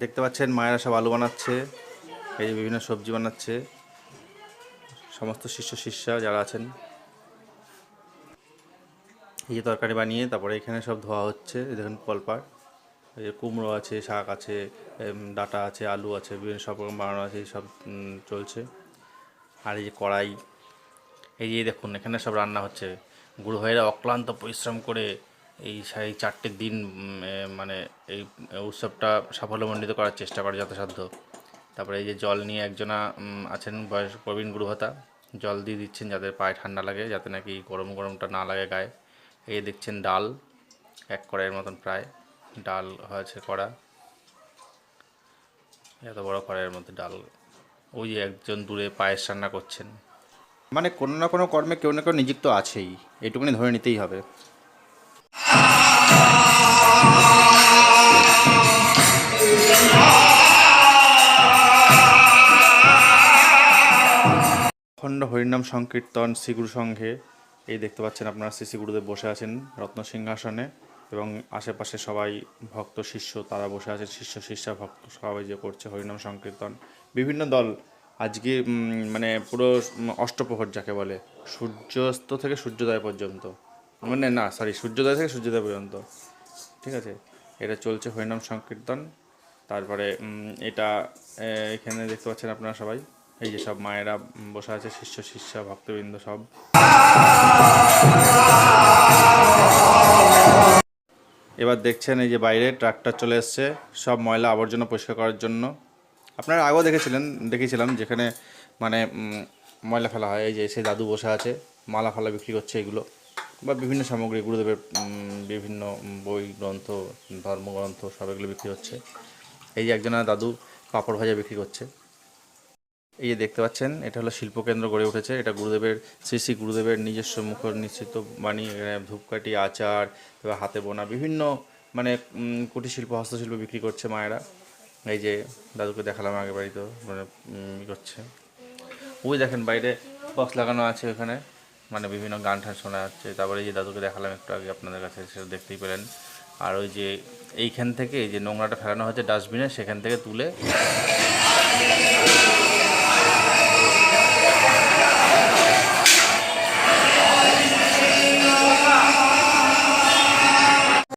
দেখতে পাচ্ছেন মায়েরা সব আলু বানাচ্ছে, এই যে বিভিন্ন সবজি বানাচ্ছে, সমস্ত শিষ্য শিষ্যা যারা আছেন। এই যে তরকারি বানিয়ে তারপরে এখানে সব ধোয়া হচ্ছে দেখুন কলপার এই যে কুমড়ো আছে, শাক আছে ডাঁটা আছে, আলু আছে, বিভিন্ন সব রকম বানানো আছে সব চলছে। আর এই যে কড়াই, এই যে দেখুন এখানে সব রান্না হচ্ছে। গুরু ভাইয়েরা অক্লান্ত পরিশ্রম করে এই সা- এই চারটে দিন মানে এই উৎসবটা সাফল্যমণ্ডিত করার চেষ্টা করে যথাসাধ্য। তারপরে এই যে জল নিয়ে একজনা আছেন বয়স প্রবীণ গুরুভাতা, জল দিয়ে দিচ্ছেন যাদের পায়ে ঠান্ডা লাগে, যাতে নাকি গরম গরমটা না লাগে গায়ে। এই দেখছেন ডাল, এক কড়াইয়ের মতন প্রায়, ডাল হয়েছে কড়া। এত বড় কড়াইয়ের মধ্যে ডাল, ওই যে একজন দূরে পায়েস রান্না করছেন। মানে কোনো না কোনো কর্মে কেউ না কেউ নিযুক্ত আছেই এইটুকুনি ধরে নিতেই হবে। অখণ্ড হরিনাম সংকীর্তন শ্রীগুরু সংঘে। এই দেখতে পাচ্ছেন আপনারা শ্রী শ্রী গুরুদেব বসে আছেন রত্ন সিংহাসনে এবং আশেপাশে সবাই ভক্ত, শিষ্য, তারা বসে আছেন, শিষ্য, শিষ্যা, ভক্ত সবাই যে করছে হরিনাম সংকীর্তন। বিভিন্ন দল আজকে মানে পুরো অষ্টপ্রহর যাকে বলে, সূর্যাস্ত থেকে সূর্যোদয় পর্যন্ত। মানে না সরি সূর্যোদয় থেকে সূর্যোদয় পর্যন্ত। ঠিক আছে? এটা চলছে হরিনাম সংকীর্তন। তারপরে এটা এখানে দেখতে পাচ্ছেন আপনারা সবাই। এই যে সব মায়েরা বসে আছে, শিষ্য, শিষ্যা, ভক্তবৃন্দ সব। এবার দেখছেন এই যে বাইরে ট্রাক্টর চলে এসছে, সব ময়লা আবর্জনা পরিষ্কার করার জন্য। আপনারা আগেও দেখেছিলেন, দেখেছিলাম যেখানে মানে ময়লা ফেলা হয়, এই যে সেই দাদু বসে আছে, মালা ফালা বিক্রি করছে এগুলো, বা বিভিন্ন সামগ্রী, গুরুদেবের বিভিন্ন বই, গ্রন্থ, ধর্মগ্রন্থ সব এগুলো বিক্রি হচ্ছে। এই যে একজনের দাদু পাঁপড় ভাজা বিক্রি করছে। এই যে দেখতে পাচ্ছেন, এটা হলো শিল্পকেন্দ্র গড়ে উঠেছে। এটা গুরুদেবের, শ্রী শ্রী গুরুদেবের নিজস্ব মুখ নিশ্চিত বাণী ধূপকাঠি, আচার, এবার হাতে বোনা, বিভিন্ন মানে কুটির শিল্প, হস্তশিল্প বিক্রি করছে মায়েরা। এই যে দাদুকে দেখালাম আগে বাড়িতেও মানে করছে। ওই দেখেন বাইরে বক্স লাগানো আছে ওখানে মানে বিভিন্ন গান টান শোনা যাচ্ছে। তারপরে এই যে দাদুকে দেখালাম একটু আগে আপনাদের কাছে, সেটা দেখতেই পেলেন। আর ওই যে এইখান থেকে, এই যে নোংরাটা ফেলানো হচ্ছে ডাস্টবিনে, সেখান থেকে তুলে